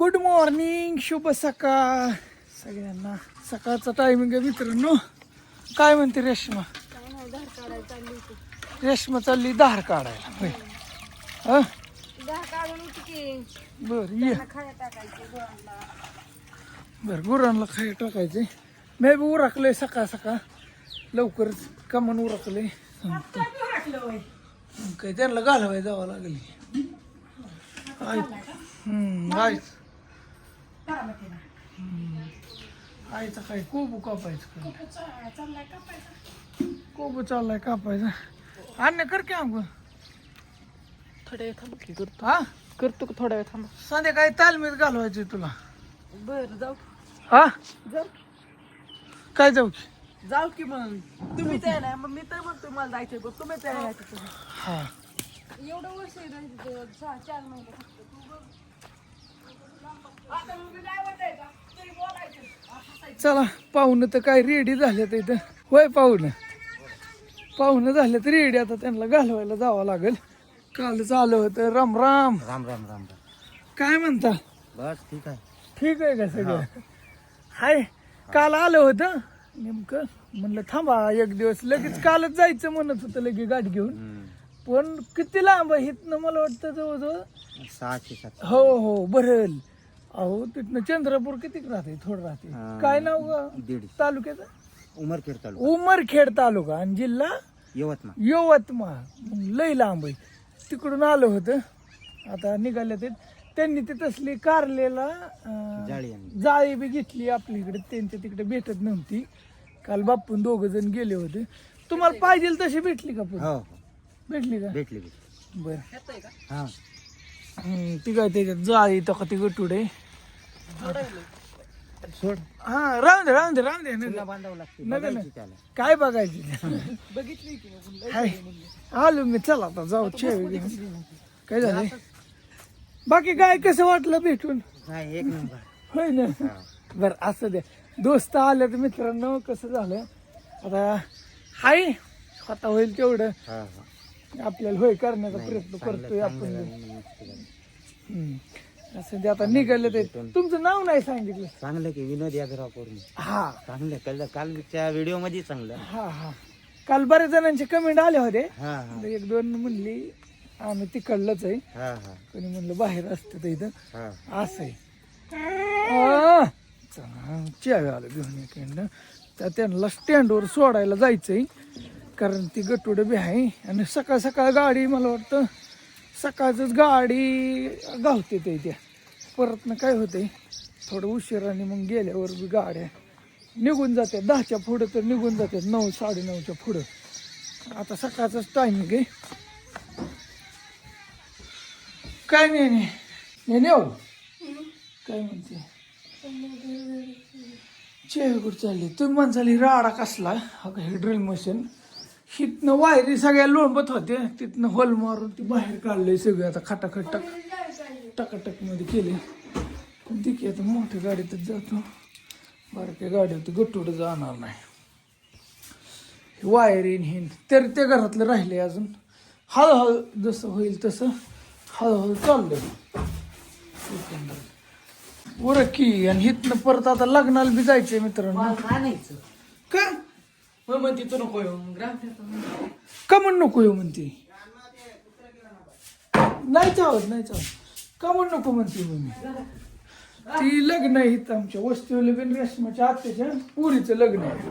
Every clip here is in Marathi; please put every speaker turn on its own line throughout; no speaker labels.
गुड मॉर्निंग शुभ सकाळ. सगळ्यांना सकाळचा टायमिंग आहे मित्रांनो. काय म्हणते रेश्मा?
रेशमा चालली होती
रेश्मा चालली धार काढायला बर ये.
गुरांना
बर गुरांना खाय टाकायचे मी बी उरकलंय सकाळ सकाळ. लवकरच कमन उरकलंय. सांगतो. काय त्यांना घालवाय जावं लागेल. आय हम्म आईचा काय कोबू कापायचं कोबू चाललाय कापायचा. अन्य कर की अंग
थोड्या वेळ थांब की करतो.
हा?
करतो का थोड्या वेळ थांबा.
संध्याकाळी तालमीत घालवायची तुला.
बर जाऊ
हा?
जाऊ
काय जाऊ की?
जाऊ की मग. तुम्ही तयार आहे मग मी तर म्हणतो मला जायचंय बघ. तुम्ही तयार आहे तिथं
हा.
एवढं वर्ष आहे ना तिथं सहा चार महिने फक्त. तू बघ आता मग मी काय म्हणताय का तरी बोलायचं
चला पाहुणं तर काय रेडी झाले तर इथं. होय पाहुणं. पाहुणं झाले तर रेडी आता त्यांना घालवायला जावं लागेल. कालच आलं होतं. राम राम.
राम राम राम राम.
काय म्हणता?
बस ठीक आहे.
ठीक आहे का सगळं? हाय काल आलं होतं. नेमकं म्हणलं थांबा एक दिवस. लगेच कालच जायचं म्हणत होतं लगे गाडी घेऊन. पण किती लांब आहे? इथनं मला वाटतं जवळजवळ
सहाशे सात
हो हो भरल अहो तिथनं चंद्रपूर किती राहते? थोडं राहते.
हा.
काय नाव ग? तालुक्याचं?
उमरखेड तालुका.
उमरखेड तालुका आणि जिल्हा?
यवतमाळ.
यवतमाळ. मग लय लांब आहे. तिकडून आलं होतं. आता निघाले ते त्यांनी ते तसली कारलेला अं,
जाळी आणली.
जाळी बी घेतली आपल्या इकडे त्यांच्या तिकडे भेटत नव्हती. काल बापून दोघ जण गेले होते. तुम्हाला पाहिजे तशी भेटली का पुढे
हो हो.
भेटली का?
भेटली भेटली.
बर.
हा.
ती काय त्याच्यात जाळी तो ती गटुडे
सोड.
हा राहून दे राहून दे राहून दे. नका.
बांधावं लागते
नका
बघायची
ना.
त्याला.
काय बघायची?
बघितली की मग
हाय. आलो मी चला आता जाऊ चेवी घेऊन काय झालंय बाकी काय कसं वाटलं भेटून?
एक नंबर.
होय ना. बर असं द्या दोस्त आले तर मित्रांनो कसं झालं? आता हाय आता होईल तेवढं.
हा, हा.
आपल्याला होय करण्याचा प्रयत्न करतोय आपण. हम्म. असं ते आता निघाले ते. तुमचं नाव नाही सांगितलं.
चांगलं की विनोद यादवराव कोरणे
हा.
चांगलं कळलं कालच्या व्हिडिओमध्ये चांगलं.
हा हा. काल बऱ्याच जणांचे कमेंट आले होते.
हा हा.
एक दोन म्हणली आम्ही तिकडलंच आहे.
हा हा.
कोणी म्हणलं बाहेर असतं तर इथं.
हा.
असं आहे. आ, आलं घेऊन इकडनं. तर त्यांना स्टँडवर सोडायला जायचंय. कारण ती गटुडं बी आहे. आणि सकाळ सकाळ गाडी मला वाटतं सकाळचंच गाडी गावते ते त्या परतनं काय होते थोडं उशिराने मग गेल्यावर बी गाड्या निघून जातात दहाच्या पुढं तर निघून जातात नऊ साडेनऊच्या पुढं. आता सकाळचाच टायमिंग आहे. काय नाही नाही नाही नेऊ काय म्हणते? चेहगुड चालली. तुम्ही म्हणसाली राडा कसला? हा हे ड्रिल मशीन हिथनं वायरी सगळ्या लोंबत होते तिथनं होल मारून ती बाहेर काढलंय सगळं. आता खटाखट टाक टकाटकमध्ये केले दिकी आता मोठ्या गाडीतच जातो. बारक्या गाडीत गट्टूड जाणार नाही. हे वायरीन हे तर ते घरातलं राहिले अजून. हळूहळू जसं होईल तसं हळूहळू एकंदरीत. बरं की आणि हिथनं परत आता लग्नाला बी जायचंय मित्रांनो. का
मग म्हणते तू नको येऊ. मग ग्रामपंचायत
का म्हणून नको येऊ? म्हणते. नाही चावत नाही चावत. का म्हणून नको? म्हणते मग मी ती लग्न आहे इथं आमच्या. वस्तीवले बिन रेशमाच्या आत्याच्या पुरीचं लग्न आहे.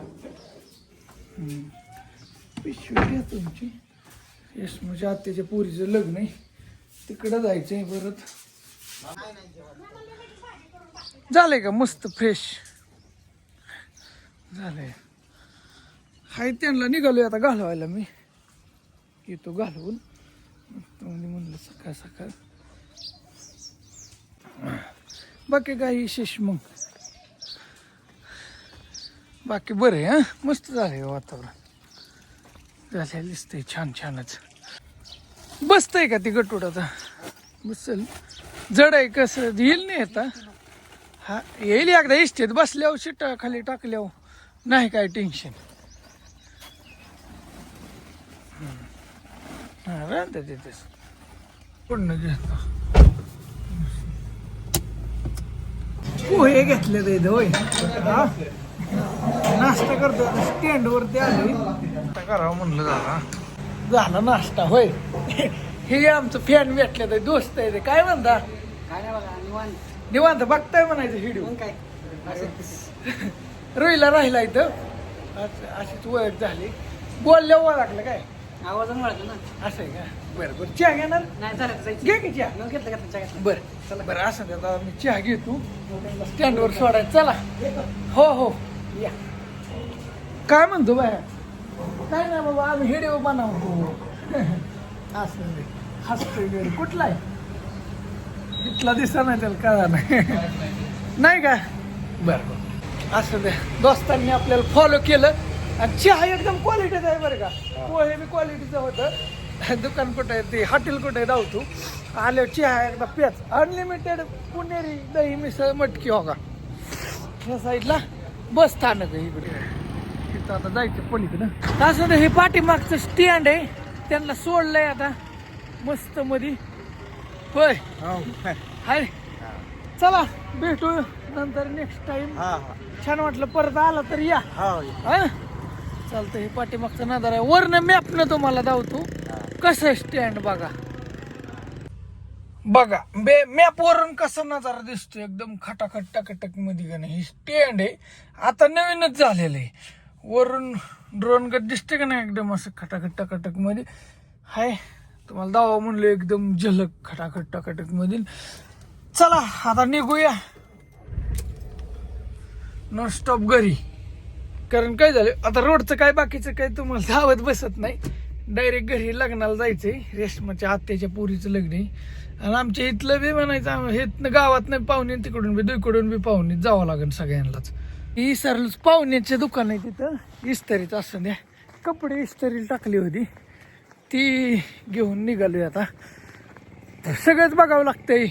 हम्म. पिशवी घ्या तुमची. रेशमाच्या आत्याच्या पुरीचं लग्न आहे. तिकडं जायचं आहे परत. झालंय का मस्त फ्रेश झालंय. हाय त्यांना निघालोय आता घालवायला मी. येतो घालवून. तुम्ही म्हणजे म्हणलं सकाळ सकाळ. बाकी काही विशेष मग? बाकी बरं आहे हा? मस्त झालंय वातावरण. झालं दिसतंय छान छानच. बसतंय का ती गटूड आता? बसल. जड आहे कसं? येईल नाही आता? हा येईल एकदा इष्टीत बसल्यावर शिटा खाली टाकल्यावर. नाही काय टेन्शन. राहते तिथेच. पूर्ण घेतो. पोहे घेतले ते होय. हा? नाश्ता करतो स्टँड वरती आलोय. नाश्ता करावं म्हणलं झाला झाला नाश्ता होय. हे आमचं फॅन भेटले ते दोस्त आहे ते. काय म्हणता?
काय नाही बघा निवांत.
बघताय म्हणायचं व्हिडिओ
काय?
रोईला राहिला इथं. अशीच ओळख झाली. बोलल्या ओळखलं काय?
आवाज वाढतो ना.
असं आहे का? बरं बरं. चहा घेणार?
नाही झालं
घे की चहा?
मग घेतलं घेतलं चहा
बरं चला. बरं असं दे. आता मी चहा घेतो. स्टँडवर सोडायचं. चला. हो हो. या. काय म्हणतो बाया? काय नाही बाबा आम्ही व्हिडिओ बनवतो. असं दे हसतोय घरी कुठला आहे? तिथला दिसा नाही त्याला कळा नाही. नाही का? बरं बरं. असं दे. दोस्तांनी आपल्याला फॉलो केलं. आणि चहा एकदम क्वालिटीचा आहे बरं का. पोहे बी क्वालिटीचं होतं. दुकान कुठं आहे ते? हॉटेल कुठं आहे? धावतो आल्यावर चहा एकदा पेच अनलिमिटेड पुणेरी दही मिसळ मटकी हो का? ह्या साईडला बस स्थानक आहे इकडे. तिथं आता जायचं पलीकडं. असं हे पाठीमागचं स्टँड आहे. त्यांना सोडलंय आता. मस्त मध्ये होय. हाय. चला भेटू नंतर नेक्स्ट टाइम
हा हा.
छान वाटलं परत आला तर या.
हा
हा? चालतं हे पाठीमागचं नजर आहे. वरनं मॅपनं तुम्हाला धावतो कसं स्टँड बघा. बघा बे मॅप वरून कसा नजारा दिसतो एकदम खटाखट टकटकमध्ये का नाही हे स्टँड आहे. आता नवीनच झालेलं आहे. वरून ड्रोन गट दिसते का नाही एकदम असं खटाखट टकाटकमध्ये? हाय तुम्हाला दावा म्हणलं एकदम झलक खटाखट टकाटक मधील चला आता निघूया. नॉन स्टॉप घरी. कारण काय झालं आता रोडचं काय बाकीचं काय तुम्हाला धावत बसत नाही. डायरेक्ट घरी लग्नाला जायचंय रेशमाच्या आत्याच्या पोरीचं लग्न आहे. आणि आमच्या इथलं बी म्हणायचं हे इथनं गावात नाही पाहुणे तिकडून बी दुईकडून बी पाहुणे जावं लागेल सगळ्यांनाच. इसरलच पाहुण्याचे दुकान आहे तिथं इस्तरीच असं द्या. कपडे इस्तरी टाकली होती. ती घेऊन निघालोय आता. सगळंच बघावं लागतंय.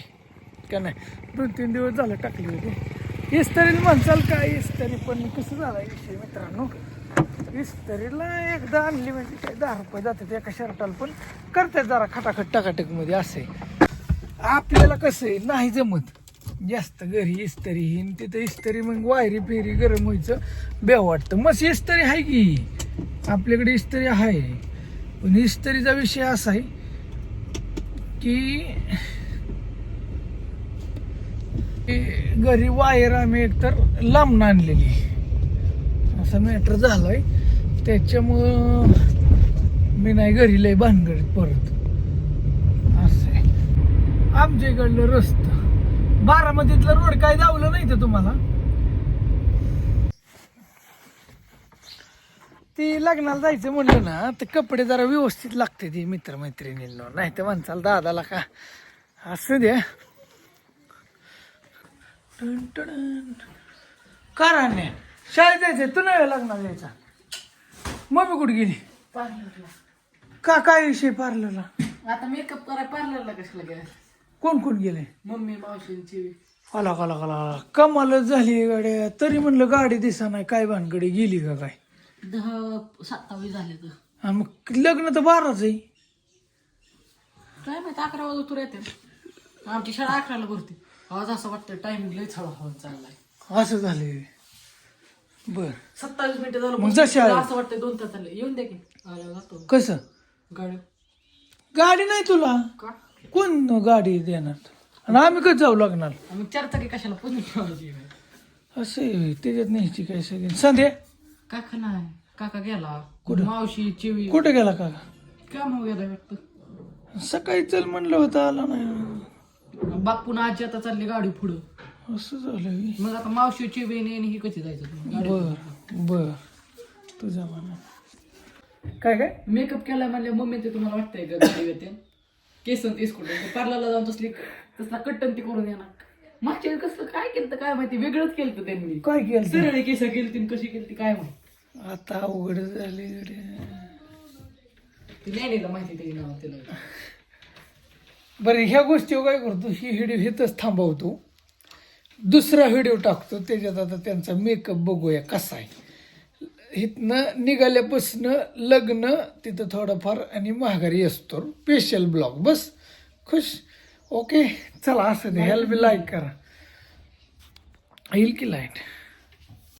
का नाही? दोन तीन दिवस झालं टाकली होती. इस्त्रीला म्हणसाल काय इस्तरी पण कसं झाला विषय मित्रांनो? इस्तरीला एकदा आणली म्हणजे काय? दहा रुपये जातात एका शर्टाला पण. करतात जरा खटाखट टकाटकमध्ये असे. आपल्याला कसं आहे नाही जमत. जास्त घरी इस्तरी हिन तिथं इस्तरी मग वायरी फेरी गरम व्हायचं. बेव वाटतं. मग इस्तरी आहे की. आपल्याकडे इस्तरी आहे. पण इस्तरीचा विषय असा आहे की घरी वायर आम्ही एकतर लांबून आणलेली असं मॅटर झालंय. त्याच्यामुळं मी नाही घरी लय भानगडीत परत असं आहे. आमच्या इकडलं रस्ता. बारामतीतलं रोड काय धावलं नाही तर तुम्हाला? ती लग्नाला जायचं म्हणलं ना तर कपडे जरा व्यवस्थित लागते ती मित्रमैत्रिणींना. नाही तर म्हणचाल दादाला का? असं द्या. टन टन. का राहण्या शाळेत जायचंय तू नाही लग्नाला जायचा मम्मी कुठे गेली?
पार्लरला.
का काय विषय पार्लरला?
आता मेकअप करा पार्लरला कशाला गेला
कोण कोण गेले
मम्मी मावशींची.
आला काला काला कमालच झाली गाड्या तरी म्हणलं गाडी दिसा नाही काय भानगडी गेली का काय?
दहा सत्तावीस झाले तर.
आणि मग लग्न तर बाराच आहे.
काय माहिती अकरा वाजता तू येते. आमची शाळा अकराला भरते. आज असं वाटतं टायमिंग लय हळू हळू चाललाय.
असं झाले बर.
सत्तावीस मिनिटं झालं
मग जशी आली.
असं वाटतं दोन तास झाले. येऊन द्या की. आल्यावर जातो.
कसं?
गाडी.
गाडी नाही तुला?
का?
कोण गाडी देणार? आणि आम्ही कधी जाऊ लागणार
आम्ही चार चाकी कशाला पुन्हा ठेवायची
असे त्याच्यात न्यायची काय सगळी? संध्या?
काका नाही. काका गेला.
कुठं?
मावशी चिवी.
कुठे गेला काका?
काय मग गेला वाटतं.
सकाळी चल म्हणलं होतं आला नाही.
बापून आजी आता चालली गाडी पुढं.
असं झालं.
मग आता मावशी चिवी आणि ही कधी जायचं गाडी
बर बर. तुझा म्हणा काय काय?
मेकअप केला म्हणले मम्मी ते तुम्हाला वाटतंय का गाडी येते? केसन तेच कुठे पार्लरला जाऊन तसली तसला कट्टन ती करून येणार. मागच्या वेळी कसलं काय केलं काय माहिती? वेगळंच केलं त्यांनी.
काय केलं
सरळ केस केली कशी केली कशी काय माहिती?
आता अवघड झाले
ती नाही माहिती त्याची नाव तिला.
बरं ह्या गोष्टी काय करतो? ही व्हिडिओ इथंच थांबवतो. दुसरा व्हिडिओ टाकतो. त्याच्यात आता त्यांचा मेकअप बघूया कसा आहे. इथनं निघाल्यापासनं लग्न तिथं थोडंफार आणि महागारी असतो. स्पेशल ब्लॉग बस खुश? ओके चला असं दे ह्याला बी लाईक करा. येईल की लाइट